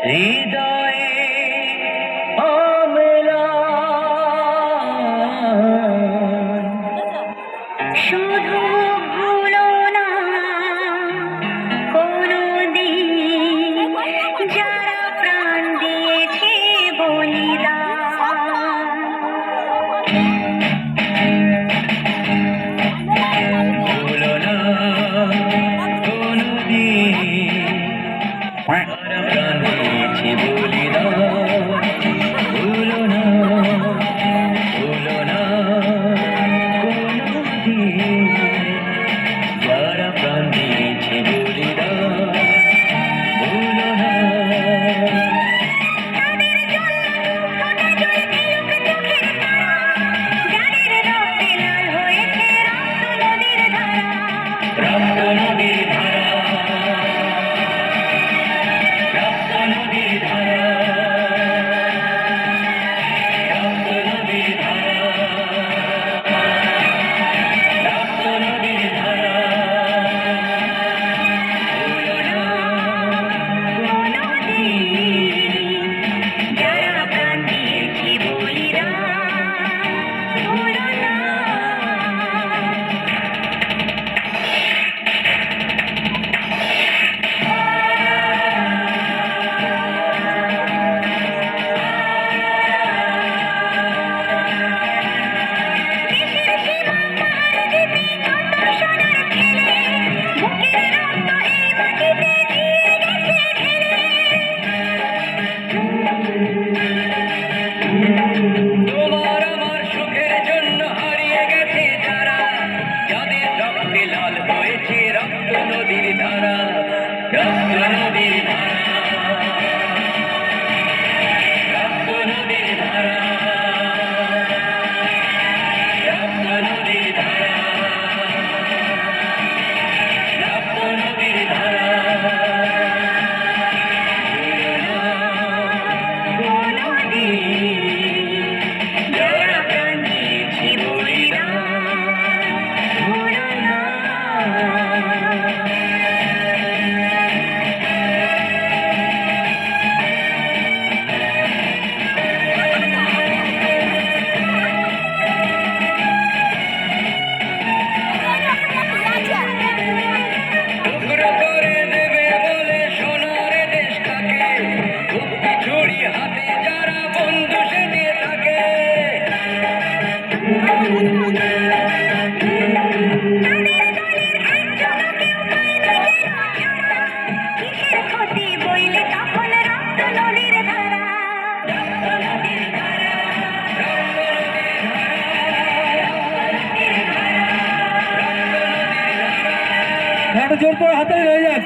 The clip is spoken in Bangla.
হৃদয়ে শুধু ভুলো না কোনো দিন যারা প্রাণ দিয়েছে না কোনো দিন একটু জোর করে হাতে রয়ে যান